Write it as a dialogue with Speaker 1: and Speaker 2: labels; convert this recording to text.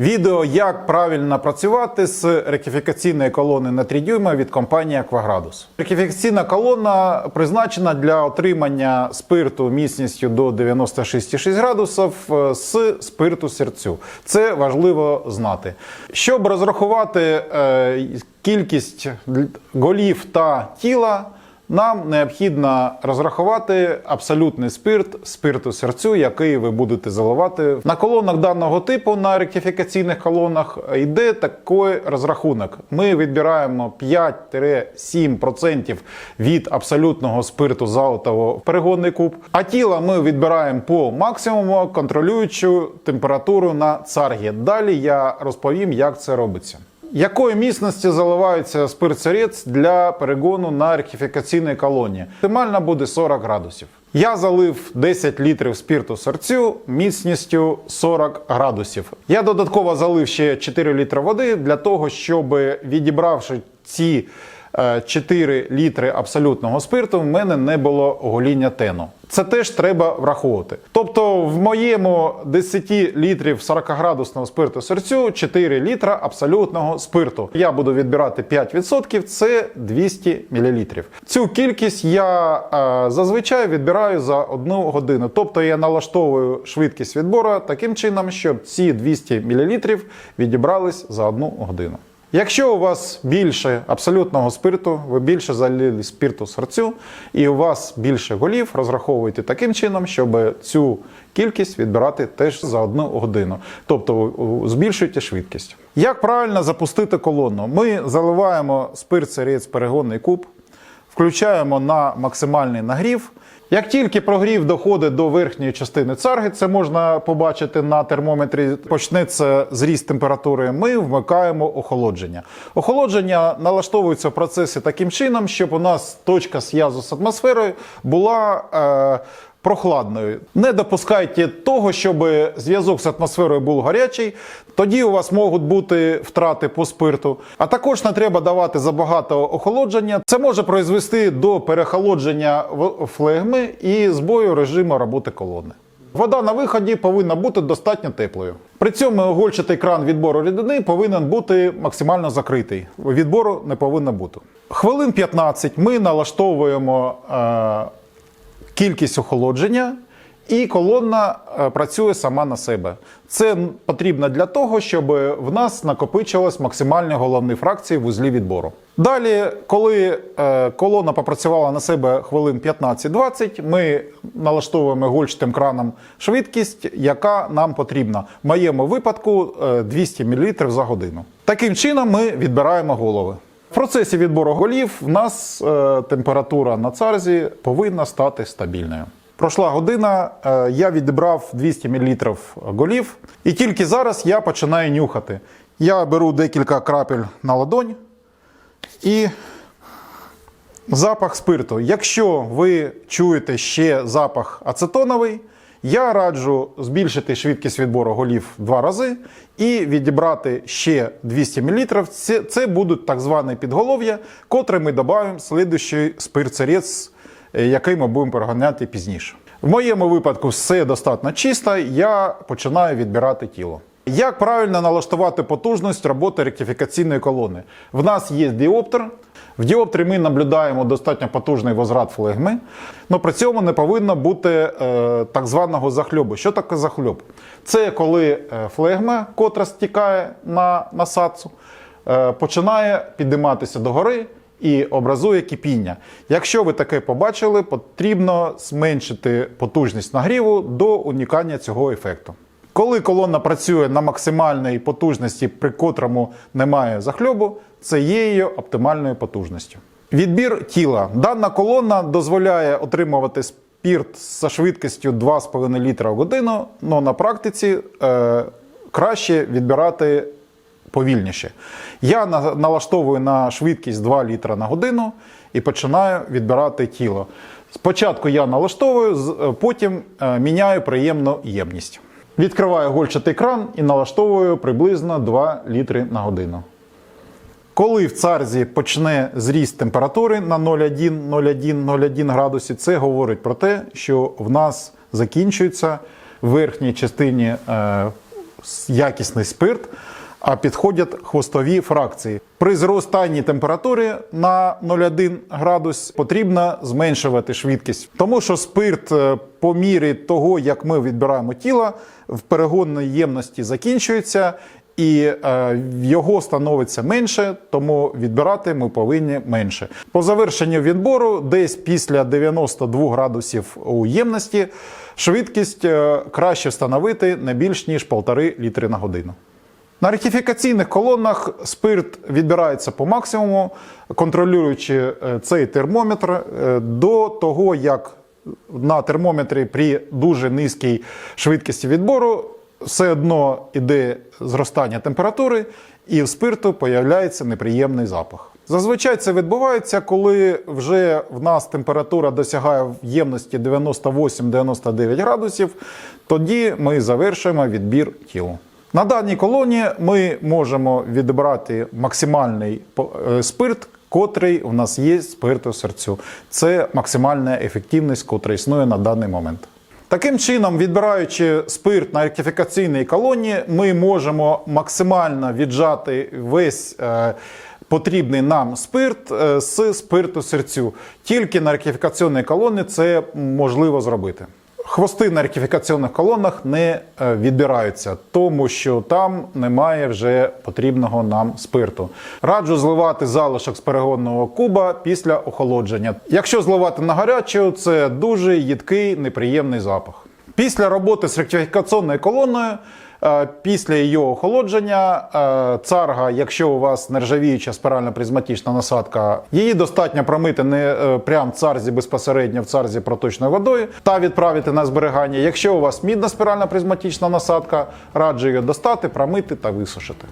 Speaker 1: Відео, як правильно працювати з ректифікаційної колони на 3 дюйма від компанії Акваградус. Ректифікаційна колона призначена для отримання спирту міцністю до 96,6 градусів е, з спирту серцю. Це важливо знати. Щоб розрахувати е, кількість голів та тіла. Нам необхідно розрахувати абсолютний спирт спирту серцю, який ви будете заливати. На колонах даного типу, на ректифікаційних колонах, йде такий розрахунок. Ми відбираємо 5-7% від абсолютного спирту залитого в перегонний куб, а тіло ми відбираємо по максимуму, контролюючи температуру на царгі. Далі я розповім, як це робиться. Якої міцності заливається спирт-сирець для перегону на ректифікаційній колоні? Оптимально буде 40 градусів. Я залив 10 літрів спирту серцю міцністю 40 градусів. Я додатково залив ще 4 літри води для того, щоб відібравши ці е, 4 літри абсолютного спирту, в мене не було гоління тену. Це теж треба враховувати. Тобто, в моєму 10 літрів 40-градусного спирту серцю 4 літра абсолютного спирту. Я буду відбирати 5%, це 200 мл. Цю кількість я е, зазвичай відбираю за одну годину. Тобто я налаштовую швидкість відбору таким чином, щоб ці 200 мл відібрались за одну годину. Якщо у вас більше абсолютного спирту, ви більше залили спирту серцю, і у вас більше голів, розраховуйте таким чином, щоб цю кількість відбирати теж за одну годину. Тобто збільшуйте швидкість. Як правильно запустити колону? Ми заливаємо спирт сирець перегонний куб, включаємо на максимальний нагрів. Як тільки прогрів доходить до верхньої частини царги, це можна побачити на термометрі, почнеться зріст температури, ми вмикаємо охолодження. Охолодження налаштовується в процесі таким чином, щоб у нас точка зв'язу з атмосферою була. Е, Прохладною. Не допускайте того, щоб зв'язок з атмосферою був гарячий, тоді у вас можуть бути втрати по спирту. А також не треба давати забагато охолодження. Це може призвести до перехолодження флегми і збою режиму роботи колони. Вода на виході повинна бути достатньо теплою. При цьому гольчатий кран відбору рідини повинен бути максимально закритий. Відбору не повинно бути. Хвилин 15 ми налаштовуємо. Е- кількість охолодження, і колона е, працює сама на себе. Це потрібно для того, щоб в нас накопичилась максимальні головні фракції в узлі відбору. Далі, коли е, колона попрацювала на себе хвилин 15-20, ми налаштовуємо гольчатим краном швидкість, яка нам потрібна. В моєму випадку е, 200 мл за годину. Таким чином ми відбираємо голови. В процесі відбору голів в нас е, температура на царзі повинна стати стабільною. Пройшла година, е, я відібрав 200 мл голів, і тільки зараз я починаю нюхати. Я беру декілька крапель на ладонь і запах спирту. Якщо ви чуєте ще запах ацетоновий, я раджу збільшити швидкість відбору голів два рази і відібрати ще 200 мл. Це, це будуть так звані підголов'я, котре ми додаємо слідуючий спирт-сирець, е, який ми будемо переганяти пізніше. В моєму випадку все достатньо чисто, я починаю відбирати тіло. Як правильно налаштувати потужність роботи ректифікаційної колони? В нас є діоптер. В діоптрі ми наблюдаємо достатньо потужний возврат флегми, але при цьому не повинно бути е, так званого захльобу. Що таке захльоб? Це коли е, флегма, котра стікає на насадцю, е, починає підійматися догори і образує кипіння. Якщо ви таке побачили, потрібно зменшити потужність нагріву до уникання цього ефекту. Коли колона працює на максимальній потужності, при котрому немає захльобу, це є її оптимальною потужністю. Відбір тіла. Дана колона дозволяє отримувати спірт за швидкістю 2,5 літра в годину, але на практиці е, краще відбирати повільніше. Я на- налаштовую на швидкість 2 літра на годину і починаю відбирати тіло. Спочатку я налаштовую, е, потім е, міняю приємну ємність. Відкриваю гольчатий кран і налаштовую приблизно 2 літри на годину. Коли в царзі почне зріст температури на 0,1, 0,1, 0,1 градусів, це говорить про те, що в нас закінчується в верхній частині е, якісний спирт, а підходять хвостові фракції. При зростанні температури на 0,1 градус потрібно зменшувати швидкість, тому що спирт е, по мірі того, як ми відбираємо тіло, в перегонній ємності закінчується. І е, його становиться менше, тому відбирати ми повинні менше. По завершенню відбору, десь після 92 градусів у ємності, швидкість е, краще встановити не більш ніж 1,5 літри на годину. На ректифікаційних колонах спирт відбирається по максимуму, контролюючи е, цей термометр е, до того, як на термометрі при дуже низькій швидкості відбору все одно йде зростання температури, і в спирту появляється неприємний запах. Зазвичай це відбувається, коли вже в нас температура досягає в ємності 98-99 градусів, тоді ми завершуємо відбір тілу. На даній колоні ми можемо відібрати максимальний е, спирт, котрий у нас є спирту серцю. Це максимальна ефективність, котра існує на даний момент. Таким чином, відбираючи спирт на ректифікаційній колоні, ми можемо максимально віджати весь е, потрібний нам спирт е, з спирту серцю. Тільки на ректифікаційній колоні це можливо зробити. Хвости на ректифікаційних колонах не е, відбираються, тому що там немає вже потрібного нам спирту. Раджу зливати залишок з перегонного куба після охолодження. Якщо зливати на гарячу, це дуже їдкий, неприємний запах. Після роботи з ректифікаційною колоною, е, після її охолодження, е, царга, якщо у вас нержавіюча спирально-призматична насадка, її достатньо промити не е, прям в царзі безпосередньо в царзі проточною водою та відправити на зберігання. Якщо у вас мідна спирально-призматична насадка, раджу її достати, промити та висушити.